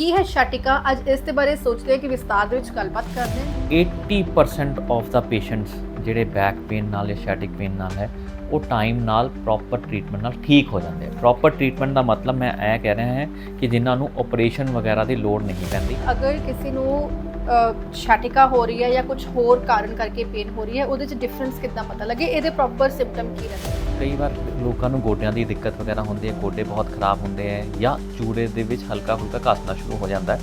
ਕੀ ਹੈ ਸ਼ਾਟਿਕਾ? ਅੱਜ ਇਸ ਦੇ ਬਾਰੇ ਸੋਚਦੇ ਹਾਂ ਕਿ ਵਿਸਤਾਰ ਦੇ ਵਿੱਚ ਗੱਲਬਾਤ ਕਰਦੇ ਹਾਂ। 80% ਆਫ ਦਾ ਪੇਸ਼ੈਂਟਸ ਜਿਹੜੇ ਬੈਕ ਪੇਨ ਨਾਲ ਜਾਂ ਸ਼ੈਟਿਕ ਪੇਨ ਨਾਲ ਹੈ ਉਹ ਟਾਈਮ ਨਾਲ ਪ੍ਰੋਪਰ ਟ੍ਰੀਟਮੈਂਟ ਨਾਲ ਠੀਕ ਹੋ ਜਾਂਦੇ ਆ। ਪ੍ਰੋਪਰ ਟ੍ਰੀਟਮੈਂਟ ਦਾ ਮਤਲਬ ਮੈਂ ਇਹ ਕਹਿ ਰਿਹਾ ਹਾਂ ਕਿ ਜਿਨ੍ਹਾਂ ਨੂੰ ਆਪਰੇਸ਼ਨ ਵਗੈਰਾ ਦੀ ਲੋੜ ਨਹੀਂ ਪੈਂਦੀ। ਅਗਰ ਕਿਸੇ ਨੂੰ ਅ, ਸ਼ਾਟਿਕਾ ਹੋ ਰਹੀ ਹੈ ਜਾਂ ਕੁਝ ਹੋਰ ਕਾਰਨ ਕਰਕੇ ਪੇਨ ਹੋ ਰਹੀ ਹੈ ਉਹਦੇ ਚ ਡਿਫਰੈਂਸ ਕਿੱਦਾਂ ਪਤਾ ਲੱਗੇ? ਇਹਦੇ ਪ੍ਰੋਪਰ ਸਿੰਪਟਮ ਕੀ ਰਹਿੰਦੇ? ਕਈ ਵਾਰ ਲੋਕਾਂ ਨੂੰ ਗੋਡਿਆਂ ਦੀ ਦਿੱਕਤ ਵਗੈਰਾ ਹੁੰਦੀ ਹੈ ਗੋਡੇ ਬਹੁਤ ਖਰਾਬ ਹੁੰਦੇ ਹੈ ਜਾਂ ਚੂੜੇ ਦੇ ਵਿੱਚ ਹਲਕਾ ਫੁਲਕਾ ਘਸਣਾ ਸ਼ੁਰੂ ਹੋ ਜਾਂਦਾ ਹੈ।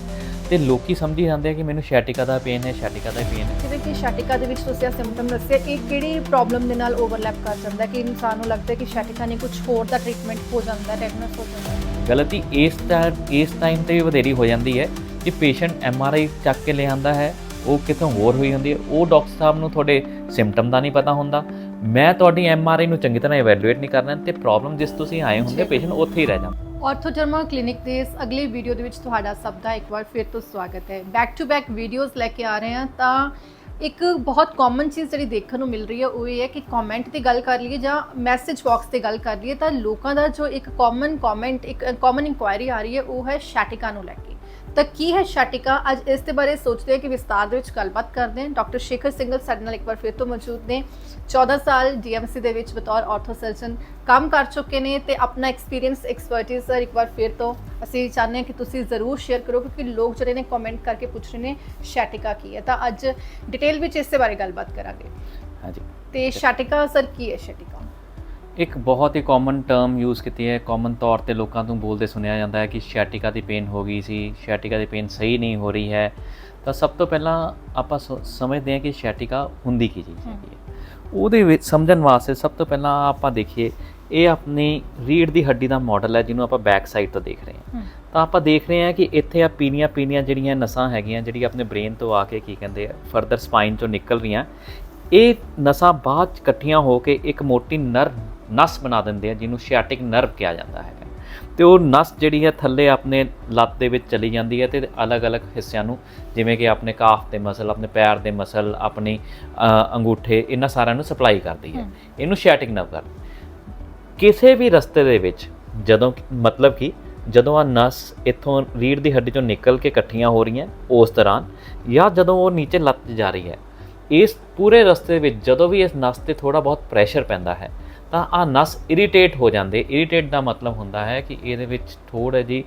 ਤੇ ਲੋਕੀ ਸਮਝੀ ਜਾਂਦੇ ਆ ਕਿ ਮੈਨੂੰ ਸ਼ੈਟਿਕਾ ਦਾ ਪੇਨ ਹੈ ਸ਼ੈਟਿਕਾ ਦਾ ਪੇਨ ਹੈ। ਜਿਵੇਂ ਕਿ ਸ਼ਾਟਿਕਾ ਦੇ ਵਿੱਚ ਤੁਸੀਂ ਇਹ ਸਿੰਪਟਮ ਦੱਸਿਆ ਇਹ ਕਿਹੜੀ ਪ੍ਰੋਬਲਮ ਦੇ ਨਾਲ ਓਵਰਲੈਪ ਕਰ ਜਾਂਦਾ ਕਿ ਇਨਸਾਨ ਨੂੰ ਲੱਗਦਾ ਕਿ ਸ਼ਾਟਿਕਾ ਨੇ ਕੁਝ ਹੋਰ ਦਾ ਟ੍ਰੀਟਮੈਂਟ ਹੋ ਜਾਂਦਾ ਡਾਇਗਨੋਸ ਹੋ ਜਾਂਦਾ ਗਲਤੀ ਇਸ ਇਸ ਟਾਈਮ ਤੇ ਵਧੇਰੀ ਹੋ ਜਾਂਦੀ ਹੈ ਕਿ ਪੇਸ਼ੈਂਟ ਐਮ ਆਰ ਆਈ ਚੱਕ ਕੇ ਲੈ ਆਂਦਾ ਹੈ ਉਹ ਕਿਤੋਂ ਹੋਰ ਹੋਈ ਹੁੰਦੀ ਹੈ ਉਹ ਡਾਕਟਰ ਸਾਹਿਬ ਨੂੰ ਤੁਹਾਡੇ ਸਿੰਪਟਮ ਦਾ ਨਹੀਂ ਪਤਾ ਹੁੰਦਾ। ਮੈਂ ਤੁਹਾਡੀ ਐਮ ਆਰ ਆਈ ਨੂੰ ਚੰਗੀ ਤਰ੍ਹਾਂ ਇਵੈਲੂਏਟ ਨਹੀਂ ਕਰਨਾ ਤੇ ਪ੍ਰੋਬਲਮ ਜਿਸ ਤੁਸੀਂ ਆਏ ਹੁੰਦੇ। ਪੇਸ਼ੈਂਟ ਉੱਥੇ ਹੀ ਰਹਿ ਜਾਂਦਾ। ਆਰਥੋਡਰਮਾ ਕਲੀਨਿਕ ਦੇ ਇਸ ਅਗਲੇ ਵੀਡੀਓ ਦੇ ਵਿੱਚ ਤੁਹਾਡਾ ਸਭ ਦਾ ਇੱਕ ਵਾਰ ਫਿਰ ਤੋਂ ਸਵਾਗਤ ਹੈ। ਬੈਕ ਟੂ ਬੈਕ ਵੀਡੀਓਜ਼ ਲੈ ਕੇ ਆ ਰਹੇ ਹਾਂ ਤਾਂ ਇੱਕ ਬਹੁਤ ਕਾਮਨ ਚੀਜ਼ ਜਿਹੜੀ ਦੇਖਣ ਨੂੰ ਮਿਲ ਰਹੀ ਹੈ, ਉਹ ਇਹ ਹੈ ਕਿ ਕਮੈਂਟ ਦੀ ਗੱਲ ਕਰ ਲਈਏ ਜਾਂ ਮੈਸੇਜ ਬਾਕਸ ਤੇ ਗੱਲ ਕਰ ਲਈਏ ਤਾਂ ਲੋਕਾਂ ਦਾ ਜੋ ਇੱਕ ਕਾਮਨ ਕਮੈਂਟ ਇੱਕ ਕਾਮਨ ਇਨਕੁਆਇਰੀ ਆ ਰਹੀ ਹੈ, ਉਹ ਹੈ ਸ਼ਾਟਿਕਾ ਨੂੰ ਲੈ ਕੇ। ਤਾਂ ਕੀ ਹੈ ਸ਼ਾਟਿਕਾ? ਅੱਜ ਇਸ ਦੇ ਬਾਰੇ ਸੋਚਦੇ ਹਾਂ ਕਿ ਵਿਸਤਾਰ ਦੇ ਵਿੱਚ ਗੱਲਬਾਤ ਕਰਦੇ ਹਾਂ। ਡਾਕਟਰ ਸ਼ੇਖਰ ਸਿੰਘਲ ਸਾਡੇ ਨਾਲ ਇੱਕ ਵਾਰ ਫਿਰ ਤੋਂ ਮੌਜੂਦ ਨੇ। 14 ਸਾਲ ਡੀਐਮਸੀ ਦੇ ਵਿੱਚ ਬਤੌਰ ਆਰਥੋ ਸਰਜਨ ਕੰਮ ਕਰ ਚੁੱਕੇ ਨੇ ਤੇ ਆਪਣਾ ਐਕਸਪੀਰੀਅੰਸ ਐਕਸਪਰਟਿਜ਼ ਸਰ ਇੱਕ ਵਾਰ ਫਿਰ ਤੋਂ ਅਸੀਂ ਚਾਹੁੰਦੇ ਹਾਂ ਕਿ ਤੁਸੀਂ ਜ਼ਰੂਰ ਸ਼ੇਅਰ ਕਰੋ ਕਿਉਂਕਿ ਲੋਕ ਜਿਹੜੇ ਨੇ ਕਮੈਂਟ ਕਰਕੇ ਪੁੱਛ ਰਹੇ ਨੇ ਸ਼ਾਟਿਕਾ ਕੀ ਹੈ। ਤਾਂ ਅੱਜ ਡਿਟੇਲ ਵਿੱਚ ਇਸ ਦੇ ਬਾਰੇ ਗੱਲਬਾਤ ਕਰਾਂਗੇ। ਹਾਂਜੀ। ਤੇ ਸ਼ਾਟਿਕਾ ਸਰ ਕੀ ਹੈ ਸ਼ਾਟਿਕਾ? ਇੱਕ ਬਹੁਤ ਹੀ ਕਾਮਨ ਟਰਮ ਯੂਜ਼ ਕੀਤੀ ਹੈ। ਕਾਮਨ ਤੌਰ ਤੇ ਲੋਕਾਂ ਤੋਂ ਬੋਲਦੇ ਸੁਣਿਆ ਜਾਂਦਾ ਹੈ ਕਿ ਸ਼ੈਟਿਕਾ ਦੀ ਪੇਨ ਹੋ ਗਈ ਸੀ ਸ਼ੈਟਿਕਾ ਦੀ ਪੇਨ ਸਹੀ ਨਹੀਂ ਹੋ ਰਹੀ ਹੈ। ਤਾਂ ਸਭ ਤੋਂ ਪਹਿਲਾਂ ਆਪਾਂ ਸਮਝਦੇ ਹਾਂ ਕਿ ਸ਼ੈਟਿਕਾ ਹੁੰਦੀ ਕੀ ਚੀਜ਼ ਹੈਗੀ ਹੈ। ਉਹਦੇ ਵਿੱਚ ਸਮਝਣ ਵਾਸਤੇ ਸਭ ਤੋਂ ਪਹਿਲਾਂ ਆਪਾਂ ਦੇਖੀਏ ਇਹ ਆਪਣੀ ਰੀੜ ਦੀ ਹੱਡੀ ਦਾ ਮਾਡਲ ਹੈ ਜਿਹਨੂੰ ਆਪਾਂ ਬੈਕ ਸਾਈਡ ਤੋਂ ਦੇਖ ਰਹੇ ਹਾਂ। ਤਾਂ ਆਪਾਂ ਦੇਖ ਰਹੇ ਹਾਂ ਕਿ ਇੱਥੇ ਆ ਪੀਨੀਆਂ ਪੀਨੀਆਂ ਜਿਹੜੀਆਂ ਨਸਾਂ ਹੈਗੀਆਂ ਜਿਹੜੀ ਆਪਣੇ ਬ੍ਰੇਨ ਤੋਂ ਆ ਕੇ ਕੀ ਕਹਿੰਦੇ ਆ ਫਰਦਰ ਸਪਾਈਨ ਚੋਂ ਨਿਕਲ ਰਹੀਆਂ ਇਹ ਨਸਾਂ ਬਾਅਦ ਇਕੱਠੀਆਂ ਹੋ ਕੇ ਇੱਕ ਮੋਟੀ ਨਰ ਨਸ ਬਣਾ ਦਿੰਦੇ ਆ ਜਿਹਨੂੰ ਸ਼ਿਆਟਿਕ ਨਰਵ ਕਿਹਾ ਜਾਂਦਾ ਹੈ ਤੇ ਉਹ ਨਸ ਜਿਹੜੀ ਹੈ ਥੱਲੇ ਆਪਣੇ ਲੱਤ ਦੇ ਵਿੱਚ ਚਲੀ ਜਾਂਦੀ ਹੈ ਤੇ ਅਲੱਗ-ਅਲੱਗ ਹਿੱਸਿਆਂ ਨੂੰ ਜਿਵੇਂ ਕਿ ਆਪਣੇ ਕਾਫ ਦੇ ਮਸਲ ਆਪਣੇ ਪੈਰ ਦੇ ਮਸਲ ਆਪਣੀ ਅੰਗੂਠੇ ਇਹਨਾਂ ਸਾਰਿਆਂ ਨੂੰ ਸਪਲਾਈ ਕਰਦੀ ਹੈ। ਇਹਨੂੰ ਸ਼ਿਆਟਿਕ ਨਰਵ ਕਰਦੀ ਕਿਸੇ ਵੀ ਰਸਤੇ ਦੇ ਵਿੱਚ ਜਦੋਂ ਮਤਲਬ ਕਿ ਜਦੋਂ ਆ ਨਸ ਇੱਥੋਂ ਰੀੜ ਦੀ ਹੱਡੀ ਚੋਂ ਨਿਕਲ ਕੇ ਇਕੱਠੀਆਂ ਹੋ ਰਹੀਆਂ ਉਸ ਦੌਰਾਨ ਜਾਂ ਜਦੋਂ ਉਹ ਨੀਚੇ ਲੱਤ ਜਾ ਰਹੀ ਹੈ ਇਸ ਪੂਰੇ ਰਸਤੇ ਵਿੱਚ ਜਦੋਂ ਵੀ ਇਸ ਨਸ ਤੇ ਥੋੜਾ ਬਹੁਤ ਪ੍ਰੈਸ਼ਰ ਪੈਂਦਾ ਹੈ ਤਾਂ ਆ ਨਸ ਇਰੀਟੇਟ ਹੋ ਜਾਂਦੇ। ਇਰੀਟੇਟ ਦਾ ਮਤਲਬ ਹੁੰਦਾ ਹੈ ਕਿ ਇਹਦੇ ਵਿੱਚ ਥੋੜਾ ਜੀ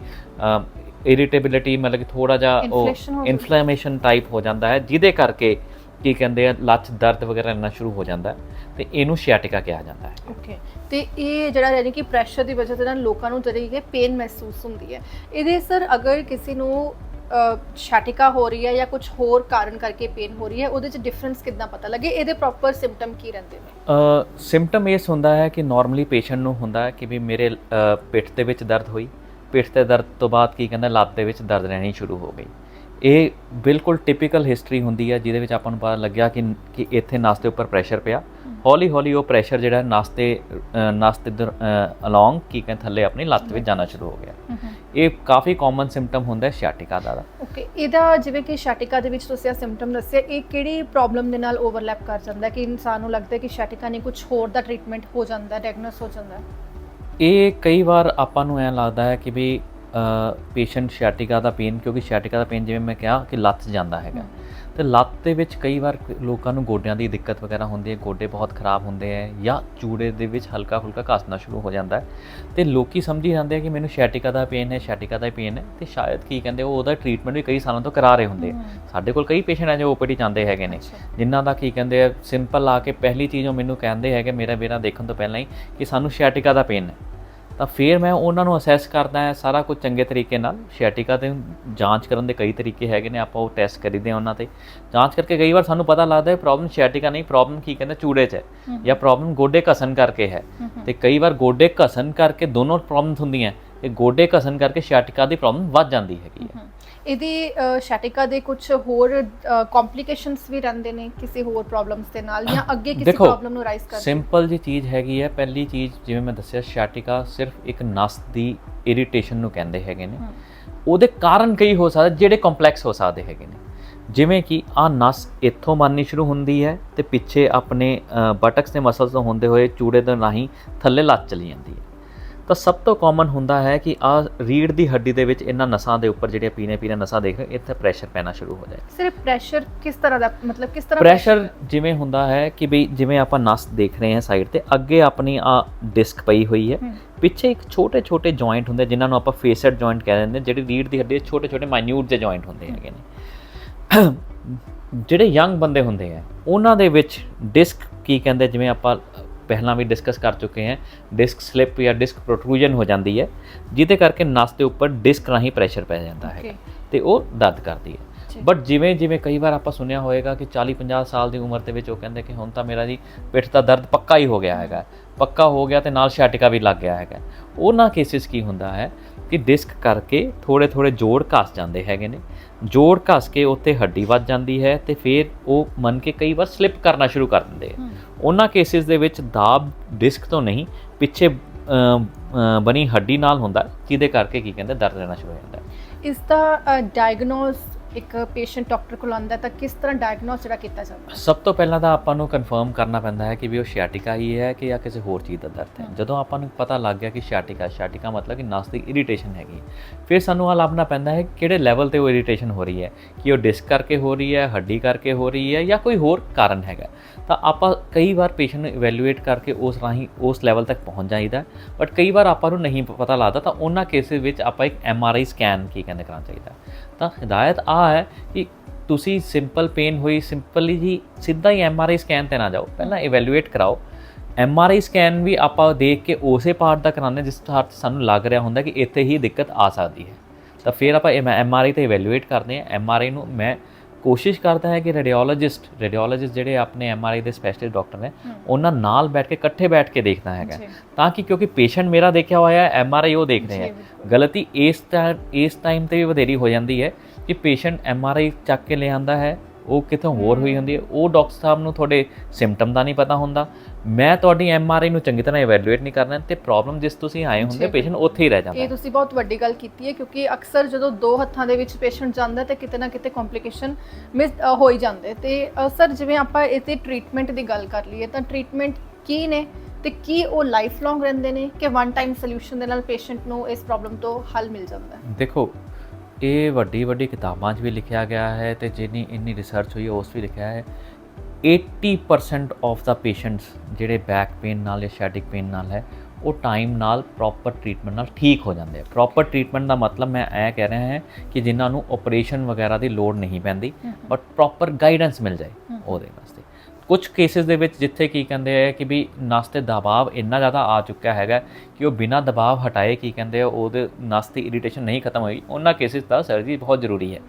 ਇਰੀਟੇਬਿਲਿਟੀ ਮਤਲਬ ਕਿ ਥੋੜਾ ਜਿਹਾ ਉਹ। ਇਨਫਲੇਮੇਸ਼ਨ ਟਾਈਪ ਹੋ ਜਾਂਦਾ ਹੈ ਜਿਹਦੇ ਕਰਕੇ ਕੀ ਕਹਿੰਦੇ ਆ ਲੱਤ ਦਰਦ ਵਗੈਰਾ ਇੰਨਾ ਸ਼ੁਰੂ ਹੋ ਜਾਂਦਾ ਤੇ ਇਹਨੂੰ ਸ਼ਿਆਟਿਕਾ ਕਿਹਾ ਜਾਂਦਾ ਹੈ। ਓਕੇ ਤੇ ਇਹ ਜਿਹੜਾ ਯਾਨੀ ਕਿ ਪ੍ਰੈਸ਼ਰ ਦੀ ਵਜ੍ਹਾ ਦੇ ਨਾਲ ਲੋਕਾਂ ਨੂੰ ਜਿਹੜੀ ਹੈ ਪੇਨ ਮਹਿਸੂਸ ਹੁੰਦੀ ਹੈ। ਇਹਦੇ ਸਰ ਅਗਰ ਕਿਸੇ ਨੂੰ ਸ਼ਾਟਿਕਾ ਹੋ ਰਹੀ ਹੈ ਜਾਂ ਕੁਝ ਹੋਰ ਕਾਰਨ ਕਰਕੇ ਪੇਨ ਹੋ ਰਹੀ ਹੈ, ਉਹਦੇ ਚ ਡਿਫਰੈਂਸ ਕਿੱਦਾਂ ਪਤਾ ਲੱਗੇ? ਇਹਦੇ ਪ੍ਰੋਪਰ ਸਿੰਪਟਮ ਕੀ ਰਹਿੰਦੇ ਨੇ? ਸਿੰਪਟਮ ਇਹ ਹੁੰਦਾ ਹੈ ਕਿ ਨਾਰਮਲੀ ਪੇਸ਼ੈਂਟ ਨੂੰ ਹੁੰਦਾ ਹੈ ਕਿ ਵੀ ਮੇਰੇ ਪਿੱਠ ਦੇ ਵਿੱਚ ਦਰਦ ਹੋਈ। ਪਿੱਠ ਦੇ ਦਰਦ ਤੋਂ ਬਾਅਦ ਕੀ ਕਹਿੰਦਾ ਲੱਤ ਦੇ ਵਿੱਚ ਦਰਦ ਰਹਿਣੀ ਸ਼ੁਰੂ ਹੋ ਗਈ। ਇਹ ਬਿਲਕੁਲ ਟਿਪੀਕਲ ਹਿਸਟਰੀ ਹੁੰਦੀ ਹੈ ਜਿਹਦੇ ਵਿੱਚ ਆਪਾਂ ਨੂੰ ਪਤਾ ਲੱਗਿਆ ਕਿ ਕਿ ਇੱਥੇ ਨਸ ਦੇ ਉੱਪਰ ਪ੍ਰੈਸ਼ਰ ਪਿਆ। ਹੌਲੀ ਹੌਲੀ ਉਹ ਪ੍ਰੈਸ਼ਰ ਜਿਹੜਾ ਨਸ ਤੇ ਨਸ ਤੇ ਅਲੋਂਗ ਕੀ ਕਹਿੰਦੇ ਥੱਲੇ ਆਪਣੀ ਲੱਤ ਵਿੱਚ ਜਾਣਾ ਸ਼ੁਰੂ ਹੋ ਗਿਆ। ਇਹ ਕਾਫੀ ਕਾਮਨ ਸਿੰਪਟਮ ਹੁੰਦਾ ਹੈ ਸ਼ਿਆਟਿਕਾ ਦਾ। ਓਕੇ ਇਹਦਾ ਜਿਵੇਂ ਕਿ ਸ਼ਾਟਿਕਾ ਦੇ ਵਿੱਚ ਤੁਸੀਂ ਇਹ ਸਿੰਪਟਮ ਦੱਸਿਆ ਇਹ ਕਿਹੜੀ ਪ੍ਰੋਬਲਮ ਦੇ ਨਾਲ ਓਵਰਲੈਪ ਕਰ ਜਾਂਦਾ ਕਿ ਇਨਸਾਨ ਨੂੰ ਲੱਗਦਾ ਕਿ ਸ਼ਾਟਿਕਾ ਨੇ ਕੁਝ ਹੋਰ ਦਾ ਟ੍ਰੀਟਮੈਂਟ ਹੋ ਜਾਂਦਾ ਡਾਇਗਨੋਸ ਹੋ ਜਾਂਦਾ ਇਹ ਕਈ ਵਾਰ ਆਪਾਂ ਨੂੰ ਐਂ ਲੱਗਦਾ ਹੈ ਕਿ ਵੀ ਪੇਸ਼ੈਂਟ ਸ਼ਿਆਟਿਕਾ ਦਾ ਪੇਨ ਕਿਉਂਕਿ ਸ਼ਿਆਟਿਕਾ ਦਾ ਪੇਨ ਜਿਵੇਂ ਮੈਂ ਕਿਹਾ ਕਿ ਲੱਤ ਜਾਂਦਾ ਹੈਗਾ। ਤੇ ਲੱਤ ਦੇ ਵਿੱਚ ਕਈ ਵਾਰ ਲੋਕਾਂ ਨੂੰ ਗੋਡਿਆਂ ਦੀ ਦਿੱਕਤ ਵਗੈਰਾ ਹੁੰਦੀ ਹੈ ਗੋਡੇ ਬਹੁਤ ਖਰਾਬ ਹੁੰਦੇ ਹੈ ਜਾਂ ਚੂੜੇ ਦੇ ਵਿੱਚ ਹਲਕਾ ਫੁਲਕਾ ਘਸਣਾ ਸ਼ੁਰੂ ਹੋ ਜਾਂਦਾ ਹੈ। ਤੇ ਲੋਕੀ ਸਮਝੀ ਜਾਂਦੇ ਆ ਕਿ ਮੈਨੂੰ ਸ਼ਿਆਟਿਕਾ ਦਾ ਪੇਨ ਹੈ ਸ਼ਿਆਟਿਕਾ ਦਾ ਪੇਨ ਹੈ ਤੇ ਸ਼ਾਇਦ ਕੀ ਕਹਿੰਦੇ ਉਹ ਉਹਦਾ ਟ੍ਰੀਟਮੈਂਟ ਵੀ ਕਈ ਸਾਲਾਂ ਤੋਂ ਕਰਾ ਰਹੇ ਹੁੰਦੇ ਆ। ਸਾਡੇ ਕੋਲ ਕਈ ਪੇਸ਼ੈਂਟ ਆ ਜੋ ਓਪੀਡੀ ਜਾਂਦੇ ਹੈਗੇ ਨੇ। ਜਿਨ੍ਹਾਂ ਦਾ ਕੀ ਕਹਿੰਦੇ ਆ ਸਿੰਪਲ ਆ ਕੇ ਪਹਿਲੀ ਚੀਜ਼ ਉਹ ਮੈਨੂੰ ਕਹਿੰਦੇ ਹੈਗੇ ਮੇਰਾ ਬੇਰਾ ਦੇਖਣ ਤੋਂ ਪਹਿਲਾਂ ਹੀ ਕਿ ਸਾਨੂੰ ਸ਼ਿਆਟਿਕਾ ਦਾ ਪੇਨ ਹੈ। ਤਾਂ ਫਿਰ ਮੈਂ ਉਹਨਾਂ ਨੂੰ ਅਸੈਸ ਕਰਦਾ ਹਾਂ ਸਾਰਾ ਕੁਝ ਚੰਗੇ ਤਰੀਕੇ ਨਾਲ। ਸ਼ਿਆਟਿਕਾ ਤੇ ਜਾਂਚ ਕਰਨ ਦੇ ਕਈ ਤਰੀਕੇ ਹੈਗੇ ਨੇ ਆਪਾਂ ਉਹ ਟੈਸਟ ਕਰੀਦੇ ਹਾਂ ਉਹਨਾਂ ਤੇ। ਜਾਂਚ ਕਰਕੇ ਕਈ ਵਾਰ ਸਾਨੂੰ ਪਤਾ ਲੱਗਦਾ ਹੈ ਪ੍ਰੋਬਲਮ ਸ਼ਿਆਟਿਕਾ ਨਹੀਂ ਪ੍ਰੋਬਲਮ ਕੀ ਕਹਿੰਦੇ ਚੂੜੇ 'ਚ ਹੈ ਜਾਂ ਪ੍ਰੋਬਲਮ ਗੋਡੇ ਘਸਣ ਕਰਕੇ ਹੈ। ਤੇ ਕਈ ਵਾਰ ਗੋਡੇ ਘਸਣ ਕਰਕੇ ਦੋਨੋਂ ਪ੍ਰੋਬਲਮਸ ਹੁੰਦੀਆਂ ਇਹ ਗੋਡੇ ਘਸਣ ਕਰਕੇ ਸ਼ਿਆਟਿਕਾ ਦੀ ਪ੍ਰੋਬਲਮ ਵੱਧ ਜਾਂਦੀ ਹੈਗੀ ਹੈ। ਇਹਦੀ ਸ਼ਾਟਿਕਾ ਦੇ ਕੁਝ ਹੋਰ ਕੰਪਲਿਕੇਸ਼ਨਸ ਵੀ ਰਹਿੰਦੇ ਨੇ ਕਿਸੇ ਹੋਰ ਪ੍ਰੋਬਲਮਸ ਦੇ ਨਾਲ ਜਾਂ ਅੱਗੇ ਕਿਸੇ ਪ੍ਰੋਬਲਮ ਨੂੰ ਰਾਈਜ਼ ਕਰਦੇ ਸਿੰਪਲ ਜੀ ਚੀਜ਼ ਹੈਗੀ ਹੈ ਪਹਿਲੀ ਚੀਜ਼ ਜਿਵੇਂ ਮੈਂ ਦੱਸਿਆ ਸ਼ਿਆਟਿਕਾ ਸਿਰਫ ਇੱਕ ਨਸ ਦੀ ਇਰੀਟੇਸ਼ਨ ਨੂੰ ਕਹਿੰਦੇ ਹੈਗੇ ਨੇ। ਉਹਦੇ ਕਾਰਨ ਕਈ ਹੋ ਸਕਦੇ ਜਿਹੜੇ ਕੰਪਲੈਕਸ ਹੋ ਸਕਦੇ ਹੈਗੇ ਨੇ। ਜਿਵੇਂ ਕਿ ਆ ਨਸ ਇੱਥੋਂ ਬਣਨੀ ਸ਼ੁਰੂ ਹੁੰਦੀ ਹੈ ਤੇ ਪਿੱਛੇ ਆਪਣੇ ਬਟਕਸ ਦੇ ਮਸਲਸ ਤੋਂ ਹੁੰਦੇ ਹੋਏ ਚੂੜੇ ਦੇ ਰਾਹੀਂ ਥੱਲੇ ਲੱਤ ਚਲੀ ਜਾਂਦੀ ਹੈ। ਤਾਂ ਸਭ ਤੋਂ ਕਾਮਨ ਹੁੰਦਾ ਹੈ ਕਿ ਆ ਰੀੜ ਦੀ ਹੱਡੀ ਦੇ ਵਿੱਚ ਇਹਨਾਂ ਨਸਾਂ ਦੇ ਉੱਪਰ ਜਿਹੜੀਆਂ ਪੀਨੇ ਪੀਨੇ ਨਸਾਂ ਦੇਖ ਰਹੇ ਇੱਥੇ ਪ੍ਰੈਸ਼ਰ ਪੈਣਾ ਸ਼ੁਰੂ ਹੋ ਜਾਏ ਸਿਰਫ ਪ੍ਰੈਸ਼ਰ ਕਿਸ ਤਰ੍ਹਾਂ ਦਾ ਮਤਲਬ ਕਿਸ ਤਰ੍ਹਾਂ ਪ੍ਰੈਸ਼ਰ ਜਿਵੇਂ ਹੁੰਦਾ ਹੈ ਕਿ ਵੀ ਜਿਵੇਂ ਆਪਾਂ ਨਸ ਦੇਖ ਰਹੇ ਹਾਂ ਸਾਈਡ ਤੇ ਅੱਗੇ ਆਪਣੀ ਆ ਡਿਸਕ ਪਈ ਹੋਈ ਹੈ। ਪਿੱਛੇ ਇੱਕ ਛੋਟੇ ਛੋਟੇ ਜੁਆਇੰਟ ਹੁੰਦੇ ਜਿਨ੍ਹਾਂ ਨੂੰ ਆਪਾਂ ਫੇਸਡ ਜੁਆਇੰਟ ਕਹਿ ਦਿੰਦੇ ਜਿਹੜੇ ਰੀੜ ਦੀ ਹੱਡੀ ਦੇ ਛੋਟੇ ਛੋਟੇ ਮਾਈਨਿਊਟ ਜਿਹੇ ਜੁਆਇੰਟ ਹੁੰਦੇ ਹੈਗੇ ਨੇ। ਜਿਹੜੇ ਯੰਗ ਬੰਦੇ ਹੁੰਦੇ ਆ ਉਹਨਾਂ ਦੇ ਵਿੱਚ ਡਿਸਕ ਕੀ ਕਹਿੰਦੇ ਜਿਵੇਂ ਆਪਾਂ ਪਹਿਲਾਂ ਵੀ ਡਿਸਕਸ ਕਰ ਚੁੱਕੇ ਹਾਂ ਡਿਸਕ ਸਲਿਪ ਜਾਂ ਡਿਸਕ ਪ੍ਰੋਟਰੂਜਨ ਹੋ ਜਾਂਦੀ ਹੈ ਜਿਹਦੇ ਕਰਕੇ ਨਸ ਦੇ ਉੱਪਰ ਡਿਸਕ ਰਾਹੀਂ ਪ੍ਰੈਸ਼ਰ ਪੈ ਜਾਂਦਾ ਹੈ. ਤੇ ਉਹ ਦਰਦ ਕਰਦੀ ਹੈ। ਬਟ ਜਿਵੇਂ ਜਿਵੇਂ ਕਈ ਵਾਰ ਆਪਾਂ ਸੁਣਿਆ ਹੋਵੇਗਾ ਕਿ 40 50 ਸਾਲ ਦੀ ਉਮਰ ਦੇ ਵਿੱਚ ਉਹ ਕਹਿੰਦੇ ਕਿ ਹੁਣ ਤਾਂ ਮੇਰਾ ਜੀ ਪਿੱਠ ਦਾ ਦਰਦ ਪੱਕਾ ਹੀ ਹੋ ਗਿਆ ਹੈਗਾ ਪੱਕਾ ਹੋ ਗਿਆ ਤੇ ਨਾਲ ਛਾਟਿਕਾ ਵੀ ਲੱਗ ਗਿਆ ਹੈਗਾ ਉਹਨਾਂ ਕੇਸਿਸ ਕੀ ਹੁੰਦਾ ਹੈ ਕਿ ਡਿਸਕ ਕਰਕੇ ਥੋੜੇ ਥੋੜੇ ਜੋੜ ਘਸ ਜਾਂਦੇ ਹੈਗੇ ਨੇ ਜੋੜ ਘਸ ਕੇ ਉੱਤੇ ਹੱਡੀ ਵੱਜ ਜਾਂਦੀ ਹੈ ਤੇ ਫਿਰ ਉਹ ਮੰਨ ਕੇ ਕਈ ਵਾਰ ਸਲਿਪ ਕਰਨਾ ਸ਼ੁਰੂ ਕਰ ਦਿੰਦੇ ਹਮ। ਉਹਨਾਂ ਕੇਸਿਸ ਦੇ ਵਿੱਚ ਦਾਬ ਡਿਸਕ ਤੋਂ ਨਹੀਂ ਪਿੱਛੇ ਬਣੀ ਹੱਡੀ ਨਾਲ ਹੁੰਦਾ ਜਿਹਦੇ ਕਰਕੇ ਕੀ ਕਹਿੰਦੇ ਦਰਦ ਰਹਿਣਾ ਸ਼ੁਰੂ ਹੋ ਜਾਂਦਾ ਇਸ ਦਾ ਡਾਇਗਨੋਸ ਇੱਕ ਪੇਸ਼ੈਂਟ ਡਾਕਟਰ ਕੋਲ ਆਉਂਦਾ ਤਾਂ ਕਿਸ ਤਰ੍ਹਾਂ ਡਾਇਗਨੋਸ ਜਿਹੜਾ ਕੀਤਾ ਜਾਂਦਾ ਸਭ ਤੋਂ ਪਹਿਲਾਂ ਤਾਂ ਆਪਾਂ ਨੂੰ ਕਨਫਰਮ ਕਰਨਾ ਪੈਂਦਾ ਹੈ ਕਿ ਵੀ ਉਹ ਸ਼ਿਆਟਿਕਾ ਹੀ ਹੈ ਕਿ ਜਾਂ ਕਿਸੇ ਹੋਰ ਚੀਜ਼ ਦਾ ਦਰਦ ਹੈ। ਜਦੋਂ ਆਪਾਂ ਨੂੰ ਪਤਾ ਲੱਗ ਗਿਆ ਕਿ ਸ਼ਿਆਟਿਕਾ ਸ਼ਿਆਟਿਕਾ ਮਤਲਬ ਕਿ ਨਸ ਦੀ ਇਰੀਟੇਸ਼ਨ ਹੈਗੀ। ਫਿਰ ਸਾਨੂੰ ਆ ਲੱਭਣਾ ਪੈਂਦਾ ਹੈ ਕਿਹੜੇ ਲੈਵਲ ਤੇ ਉਹ ਇਰੀਟੇਸ਼ਨ ਹੋ ਰਹੀ ਹੈ ਕਿ ਉਹ ਡਿਸਕ ਕਰਕੇ ਹੋ ਰਹੀ ਹੈ ਹੱਡੀ ਕਰਕੇ ਹੋ ਰਹੀ ਹੈ ਜਾਂ ਕੋਈ ਹੋਰ ਕਾਰਨ ਹੈਗਾ। ਤਾਂ ਆਪਾਂ ਕਈ ਵਾਰ ਪੇਸ਼ੈਂਟ ਨੂੰ ਇਵੈਲੂਏਟ ਕਰਕੇ ਉਸ ਰਾਹੀਂ ਉਸ ਲੈਵਲ ਤੱਕ ਪਹੁੰਚ ਜਾਈਦਾ ਬਟ ਕਈ ਵਾਰ ਆਪਾਂ ਨੂੰ ਨਹੀਂ ਪਤਾ ਲੱਗਦਾ ਤਾਂ ਉਹਨਾਂ ਕੇਸਿਸ ਵਿੱਚ ਆਪਾਂ ਇੱਕ ਐਮ ਆਰ ਆਈ ਸਕੈਨ ਕੀ ਕਹਿੰਦੇ ਕਰਾਉਣਾ ਚਾਹੀਦਾ ਤਾਂ ਹਦਾਇਤ ਆ ਹੈ ਕਿ ਤੁਸੀਂ ਸਿੰਪਲ ਪੇਨ ਹੋਈ ਸਿੰਪਲੀ ਜੀ ਸਿੱਧਾ ਹੀ ਐਮ ਆਰ ਆਈ ਸਕੈਨ ਤੇ ਨਾ ਜਾਓ। ਪਹਿਲਾਂ ਇਵੈਲੂਏਟ ਕਰਾਓ। ਐਮ ਆਰ ਆਈ ਸਕੈਨ ਵੀ ਆਪਾਂ ਦੇਖ ਕੇ ਉਸੇ ਪਾਰਟ ਦਾ ਕਰਾਉਂਦੇ ਜਿਸ ਪਾਰਟ ਸਾਨੂੰ ਲੱਗ ਰਿਹਾ ਹੁੰਦਾ ਕਿ ਇੱਥੇ ਹੀ ਦਿੱਕਤ ਆ ਸਕਦੀ ਹੈ। ਤਾਂ ਫਿਰ ਆਪਾਂ ਐਮ ਆਰ ਆਈ ਤੇ ਇਵੈਲੂਏਟ ਕਰਦੇ ਹਾਂ। ਐਮ ਆਰ ਆਈ ਨੂੰ ਮੈਂ ਕੋਸ਼ਿਸ਼ ਕਰਦਾ ਹੈ ਕਿ ਰੇਡੀਓਲੋਜਿਸਟ ਰੇਡੀਓਲੋਜਿਸਟ ਜਿਹੜੇ ਆਪਣੇ ਐਮ ਆਰ ਆਈ ਦੇ ਸਪੈਸ਼ਲਿਸਟ ਡਾਕਟਰ ਨੇ ਉਹਨਾਂ ਨਾਲ ਬੈਠ ਕੇ ਇਕੱਠੇ ਬੈਠ ਕੇ ਦੇਖਦਾ ਹੈਗਾ। ਤਾਂ ਕਿ ਕਿਉਂਕਿ ਪੇਸ਼ੈਂਟ ਮੇਰਾ ਦੇਖਿਆ ਹੋਇਆ ਹੈ ਐਮ ਆਰ ਆਈ ਉਹ ਦੇਖ ਰਹੇ ਹੈ। ਗਲਤੀ ਇਸ ਇਸ ਟਾਈਮ ਤੇ ਵੀ ਵਧੇਰੀ ਹੋ ਜਾਂਦੀ ਹੈ ਕਿ ਪੇਸ਼ੈਂਟ ਐਮ ਆਰ ਆਈ ਚੱਕ ਕੇ ਲੈ ਆਂਦਾ ਹੈ ਉਹ ਕਿਤੋਂ ਹੋਰ ਹੋਈ ਹੁੰਦੀ ਹੈ ਉਹ ਡਾਕਟਰ ਸਾਹਿਬ ਨੂੰ ਤੁਹਾਡੇ ਸਿੰਪਟਮ ਦਾ ਨਹੀਂ ਪਤਾ ਹੁੰਦਾ ਮੈਂ ਤੁਹਾਡੀ ਐਮ ਆਰ ਆਈ ਨੂੰ ਚੰਗੀ ਤਰ੍ਹਾਂ ਇਵੈਲੂਏਟ ਨਹੀਂ ਕਰਨਾ ਤੇ ਪ੍ਰੋਬਲਮ ਜਿਸ ਤੁਸੀਂ ਆਏ ਹੁੰਦੇ। ਪੇਸ਼ੈਂਟ ਉੱਥੇ ਹੀ ਰਹਿ ਜਾਂਦਾ ਇਹ। ਤੁਸੀਂ ਬਹੁਤ ਵੱਡੀ ਗੱਲ ਕੀਤੀ ਹੈ ਕਿਉਂਕਿ ਅਕਸਰ ਜਦੋਂ ਦੋ ਹੱਥਾਂ ਦੇ ਵਿੱਚ ਪੇਸ਼ੈਂਟ ਜਾਂਦਾ ਤੇ ਕਿਤੇ ਨਾ ਕਿਤੇ ਕੰਪਲਿਕੇਸ਼ਨ ਮਿਸ ਹੋ ਹੀ ਜਾਂਦੇ ਤੇ ਸਰ ਜਿਵੇਂ ਆਪਾਂ ਇਹਦੇ ਟ੍ਰੀਟਮੈਂਟ ਦੀ ਗੱਲ ਕਰ ਲਈਏ ਤਾਂ ਟ੍ਰੀਟਮੈਂਟ ਕੀ ਨੇ ਤੇ ਕੀ ਉਹ ਲਾਈਫ ਲੌਂਗ ਰਹਿੰਦੇ ਨੇ ਕਿ ਵਨ ਟਾਈਮ ਸੋਲੂਸ਼ਨ ਦੇ ਨਾਲ ਪੇਸ਼ੈਂਟ ਨੂੰ ਇਸ ਪ੍ਰੋਬਲਮ ਤੋਂ ਹੱਲ ਮਿਲ ਜਾਂਦਾ ਹੈ ਦੇਖੋ ਇਹ ਵੱਡੀ ਵੱਡੀ ਕਿਤਾਬਾਂ 'ਚ ਵੀ ਲਿਖਿਆ ਗਿਆ ਹੈ ਤੇ ਜਿੰਨੀ ਇੰਨੀ ਰਿਸਰਚ ਹੋਈ ਉਸ ਵੀ ਲਿਖਿਆ ਹੈ। 80% ਆਫ ਦਾ ਪੇਸ਼ੈਂਟਸ ਜਿਹੜੇ ਬੈਕ ਪੇਨ ਨਾਲ ਜਾਂ ਸ਼ੈਟਿਕ ਪੇਨ ਨਾਲ ਹੈ ਉਹ ਟਾਈਮ ਨਾਲ ਪ੍ਰੋਪਰ ਟ੍ਰੀਟਮੈਂਟ ਨਾਲ ਠੀਕ ਹੋ ਜਾਂਦੇ ਆ। ਪ੍ਰੋਪਰ ਟ੍ਰੀਟਮੈਂਟ ਦਾ ਮਤਲਬ ਮੈਂ ਇਹ ਕਹਿ ਰਿਹਾ ਹਾਂ ਕਿ ਜਿਨ੍ਹਾਂ ਨੂੰ ਆਪਰੇਸ਼ਨ ਵਗੈਰਾ ਦੀ ਲੋੜ ਨਹੀਂ ਪੈਂਦੀ ਬਟ ਪ੍ਰੋਪਰ ਗਾਈਡੈਂਸ ਮਿਲ ਜਾਏ ਉਹਦੇ ਵਾਸਤੇ। ਕੁਝ ਕੇਸਿਸ ਦੇ ਵਿੱਚ ਜਿੱਥੇ ਕੀ ਕਹਿੰਦੇ ਆ ਕਿ ਵੀ ਨਸ ਤੇ ਦਬਾਅ ਇੰਨਾ ਜ਼ਿਆਦਾ ਆ ਚੁੱਕਿਆ ਹੈਗਾ ਕਿ ਉਹ ਬਿਨਾਂ ਦਬਾਅ ਹਟਾਏ ਕੀ ਕਹਿੰਦੇ ਆ ਉਹਦੇ ਨਸ ਦੀ ਇਰੀਟੇਸ਼ਨ ਨਹੀਂ ਖਤਮ ਹੋਈ। ਉਹਨਾਂ ਕੇਸਿਸ ਦਾ ਸਰਜਰੀ ਬਹੁਤ ਜ਼ਰੂਰੀ ਹੈ।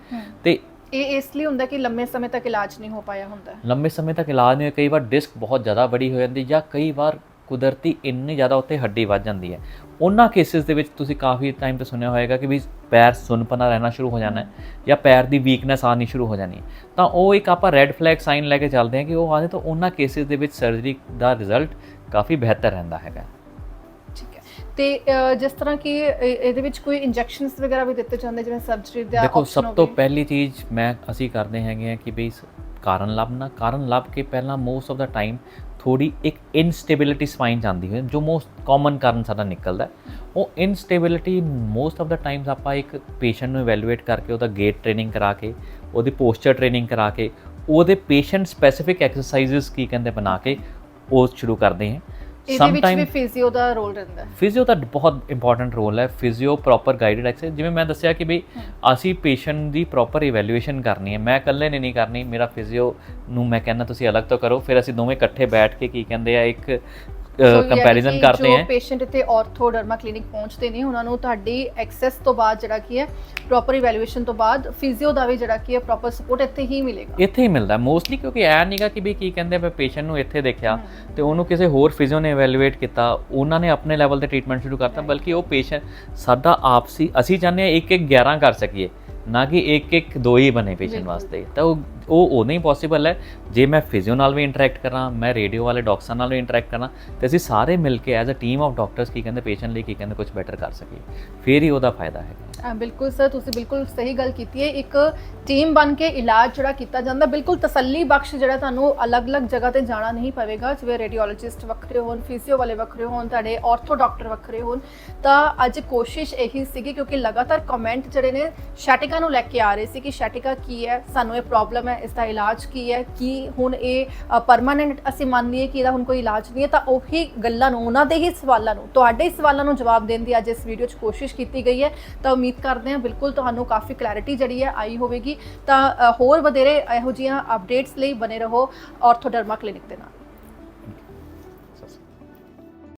ਤੇ ਇਹ ਇਸ ਲਈ ਹੁੰਦਾ ਕਿ ਲੰਮੇ ਸਮੇਂ ਤੱਕ ਇਲਾਜ ਨਹੀਂ ਹੋ ਪਾਇਆ ਹੁੰਦਾ। ਲੰਬੇ ਸਮੇਂ ਤੱਕ ਇਲਾਜ ਨਹੀਂ ਕਈ ਵਾਰ ਡਿਸਕ ਬਹੁਤ ਜ਼ਿਆਦਾ ਬੜੀ ਹੋ ਜਾਂਦੀ ਜਾਂ ਕਈ ਵਾਰ ਕੁਦਰਤੀ ਇੰਨੀ ਜ਼ਿਆਦਾ ਉੱਤੇ ਹੱਡੀ ਵੱਜ ਜਾਂਦੀ ਹੈ। ਉਹਨਾਂ ਕੇਸਿਸ ਦੇ ਵਿੱਚ ਤੁਸੀਂ ਕਾਫੀ ਟਾਈਮ ਤੋਂ ਸੁਣਿਆ ਹੋਵੇਗਾ ਕਿ ਵੀ ਪੈਰ ਸੁੰਨਪਨਾ ਰਹਿਣਾ ਸ਼ੁਰੂ ਹੋ ਜਾਣਾ ਹੈ ਜਾਂ ਪੈਰ ਦੀ ਵੀਕਨੈਸ ਆਣੀ ਸ਼ੁਰੂ ਹੋ ਜਾਣੀ ਹੈ। ਤਾਂ ਉਹ ਇੱਕ ਆਪਾਂ ਰੈੱਡ ਫਲੈਗ ਸਾਈਨ ਲੈ ਕੇ ਚੱਲਦੇ ਹਾਂ ਕਿ ਉਹ ਆਦੇ ਤਾਂ ਉਹਨਾਂ ਕੇਸਿਸ ਦੇ ਵਿੱਚ ਸਰਜਰੀ ਦਾ ਰਿਜ਼ਲਟ ਕਾਫੀ ਬਿਹਤਰ ਰਹਿੰਦਾ ਹੈਗਾ। ਠੀਕ ਹੈ। ਤੇ ਜਿਸ ਤਰ੍ਹਾਂ ਕਿ ਇਹ- ਇਹਦੇ ਵਿੱਚ ਕੋਈ ਇੰਜੈਕਸ਼ਨਸ ਵਗੈਰਾ ਵੀ ਦਿੱਤੇ ਜਾਂਦੇ ਜਿਵੇਂ ਸਰਜਰੀ ਦਾ ਦੇਖੋ ਸਭ ਤੋਂ। ਪਹਿਲੀ ਚੀਜ਼ ਮੈਂ ਅਸੀਂ ਕਰਦੇ ਹੈਗੇ ਆ ਕਿ ਬਈ ਕਾਰਨ ਲੱਭਣਾ ਕਾਰਨ ਲੱਭ ਕੇ ਪਹਿਲਾਂ ਮੋਸਟ ਆਫ ਦਾ ਟਾਈਮ ਥੋੜੀ ਇੱਕ ਇਨਸਟੇਬਿਲਿਟੀ ਸਪਾਈਨ ਜਾਂਦੀ ਹੈ ਜੋ ਮੋਸਟ ਕਾਮਨ ਕਾਰਨ ਸਾਡਾ ਨਿਕਲਦਾ ਉਹ instability most of the times ਆਪਾਂ ਇੱਕ ਪੇਸ਼ੈਂਟ ਨੂੰ ਇਵੈਲੂਏਟ ਕਰਕੇ ਉਹਦਾ ਗੇਟ ਟ੍ਰੇਨਿੰਗ ਕਰਾ ਕੇ, ਉਹਦੀ ਪੋਸਚਰ ਟ੍ਰੇਨਿੰਗ ਕਰਾ ਕੇ, ਉਹਦੇ ਪੇਸ਼ੈਂਟ ਸਪੈਸੀਫਿਕ ਐਕਸਰਸਾਈਜ਼ਸ ਕੀ ਕਹਿੰਦੇ ਬਣਾ ਕੇ, ਉਹ ਸ਼ੁਰੂ ਕਰਦੇ ਹਾਂ। ਇਹਦੇ ਵਿੱਚ ਵੀ ਫਿਜ਼ੀਓ ਦਾ ਰੋਲ ਰਹਿੰਦਾ ਹੈ। ਫਿਜ਼ੀਓ ਦਾ ਬਹੁਤ ਇੰਪੋਰਟੈਂਟ ਰੋਲ ਹੈ। ਫਿਜ਼ੀਓ ਪ੍ਰੋਪਰ ਗਾਈਡਡ ਐਕਸਰਸਾਈਜ਼ ਜਿਵੇਂ ਮੈਂ ਦੱਸਿਆ ਕਿ ਵੀ ਅਸੀਂ ਪੇਸ਼ੈਂਟ ਦੀ ਪ੍ਰੋਪਰ ਇਵੈਲੂਏਸ਼ਨ ਕਰਨੀ ਹੈ। ਮੈਂ ਇਕੱਲੇ ਨੇ ਨਹੀਂ ਕਰਨੀ। ਮੇਰਾ ਫਿਜ਼ੀਓ ਨੂੰ ਮੈਂ ਕਹਿੰਦਾ ਤੁਸੀਂ ਅਲੱਗ ਤੋਂ ਕਰੋ। ਫਿਰ ਅਸੀਂ ਦੋਵੇਂ ਇਕੱਠੇ ਬੈਠ ਕੇ ਕੀ ਕਹਿੰਦੇ ਆ ਇੱਕ ਕੰਪੈਰੀਜ਼ਨ ਕਰਦੇ ਜੋ ਹਾਂ। ਪੇਸ਼ੈਂਟ ਇੱਥੇ ਆਰਥੋ ਡਰਮਾ ਕਲੀਨਿਕ ਪਹੁੰਚਦੇ ਨੇ ਉਹਨਾਂ ਨੂੰ ਤੁਹਾਡੀ ਐਕਸੈਸ ਤੋਂ ਬਾਅਦ ਜਿਹੜਾ ਕੀ ਹੈ ਪ੍ਰੋਪਰ ਇਵੈਲੂਏਸ਼ਨ ਤੋਂ ਬਾਅਦ ਫਿਜ਼ੀਓ ਦਾ ਵੀ ਜਿਹੜਾ ਕੀ ਹੈ ਪ੍ਰੋਪਰ ਸਪੋਰਟ ਇੱਥੇ ਹੀ ਮਿਲੇਗਾ। ਇੱਥੇ ਹੀ ਮਿਲਦਾ। ਮੋਸਟਲੀ ਕਿਉਂਕਿ ਐ ਨਹੀਂਗਾ ਕਿ ਵੀ ਕੀ ਕਹਿੰਦੇ ਮੈਂ ਪੇਸ਼ੈਂਟ ਨੂੰ ਇੱਥੇ ਦੇਖਿਆ ਤੇ ਉਹਨੂੰ ਕਿਸੇ ਹੋਰ ਫਿਜ਼ੀਓ ਨੇ ਇਵੈਲੂਏਟ ਕੀਤਾ ਉਹਨਾਂ ਨੇ ਆਪਣੇ ਲੈਵਲ ਤੇ ਟ੍ਰੀਟਮੈਂਟ ਸ਼ੁਰੂ ਕਰਤਾ ਬਲਕਿ ਉਹ ਪੇਸ਼ੈਂਟ ਸਾਡਾ ਆਪਸੀ ਅਸੀਂ ਚਾਹੁੰਦੇ ਹਾਂ ਇੱਕ ਇੱਕ 11 ਕਰ ਸਕੀਏ। ਨਾ ਕਿ ਇੱਕ ਇੱਕ ਦੋ ਹੀ ਬਣੇ ਪੇਸ਼ੈਂਟ। ਵਾਸਤੇ। ਤਾਂ ਉਹ ਉਹ ਉਦੋਂ ਹੀ ਪੋਸੀਬਲ ਹੈ। ਜੇ ਮੈਂ ਫਿਜ਼ੀਓ ਨਾਲ ਵੀ ਇੰਟਰੈਕਟ ਕਰਾਂ ਮੈਂ ਰੇਡੀਓ ਵਾਲੇ ਡਾਕਟਰਾਂ ਨਾਲ ਵੀ ਇੰਟਰੈਕਟ ਕਰਾਂ ਤੇ ਅਸੀਂ ਸਾਰੇ ਮਿਲ ਕੇ as a team of doctors ਕੀ ਕਹਿੰਦੇ ਪੇਸ਼ੈਂਟ ਲਈ ਕੀ ਕਹਿੰਦੇ ਕੁਝ ਬੈਟਰ ਕਰ ਸਕੀਏ। ਫਿਰ ਹੀ ਉਹਦਾ ਫਾਇਦਾ ਹੈਗਾ। ਬਿਲਕੁਲ ਸਰ, ਤੁਸੀਂ ਬਿਲਕੁਲ ਸਹੀ ਗੱਲ ਕੀਤੀ ਹੈ। ਇੱਕ ਟੀਮ ਬਣ ਕੇ ਇਲਾਜ ਜਿਹੜਾ ਕੀਤਾ ਜਾਂਦਾ, ਬਿਲਕੁਲ ਤਸੱਲੀ ਬਖਸ਼ ਜਿਹੜਾ ਤੁਹਾਨੂੰ ਅਲੱਗ-ਅਲੱਗ ਜਗ੍ਹਾ ਤੇ ਜਾਣਾ ਨਹੀਂ ਪਵੇਗਾ, ਜਿਵੇਂ ਰੇਡੀਓਲੋਜਿਸਟ ਵੱਖਰੇ ਹੋਣ ਫਿਜ਼ੀਓ ਵਾਲੇ ਵੱਖਰੇ ਹੋਣ, ਤੁਹਾਡੇ ਆਰਥੋ ਡਾਕਟਰ ਵੱਖਰੇ ਹੋਣ, ਤਾਂ ਅੱਜ ਕੋਸ਼ਿਸ਼ ਇਹੀ ਸੀਗੀ ਕਿਉਂਕਿ ਲਗਾਤਾਰ ਕਮੈਂਟ ਜਿਹੜੇ ਨੇ ਸ਼ੈਟਿਕਾ ਨੂੰ ਲੈ ਕੇ ਆ ਰਹੇ ਸੀ ਕਿ ਸ਼ੈਟਿਕਾ ਕੀ ਹੈ, ਸਾਨੂੰ ਇਹ ਪ੍ਰੋਬਲਮ ਹੈ ਇਸ ਦਾ ਇਲਾਜ ਕੀ ਹੈ, ਕੀ ਹੁਣ ਇਹ ਪਰਮਾਨੈਂਟ ਅਸੀਂ ਮੰਨ ਲਈਏ ਕਿ ਇਹਦਾ ਹੁਣ ਕੋਈ ਇਲਾਜ ਨਹੀਂ ਹੈ, ਤਾਂ ਉਹੀ ਗੱਲਾਂ ਨੂੰ, ਉਹਨਾਂ ਦੇ ਹੀ ਸਵਾਲਾਂ ਨੂੰ, ਤੁਹਾਡੇ ਹੀ ਸਵਾਲਾਂ ਨੂੰ ਜਵਾਬ ਦੇਣ ਦੀ ਅੱਜ ਇਸ ਵੀਡੀਓ 'ਚ ਕੋਸ਼ਿਸ਼ ਕੀਤੀ ਗਈ ਹੈ। ਤਾਂ ਉਮੀਦ ਕਰਦੇ ਹਾਂ ਬਿਲਕੁਲ ਤੁਹਾਨੂੰ ਕਾਫੀ ਕਲੈਰਿਟੀ ਜਿਹੜੀ ਹੈ ਆਈ ਹੋਵੇਗੀ ਤਾਂ ਹੋਰ ਵਧੇਰੇ ਇਹੋ ਜਿਹੀਆਂ ਅਪਡੇਟਸ ਲਈ ਬਨੇ ਰਹੋ ਆਰਥੋਡਰਮਾ ਕਲੀਨਿਕ ਦੇ ਨਾਲ।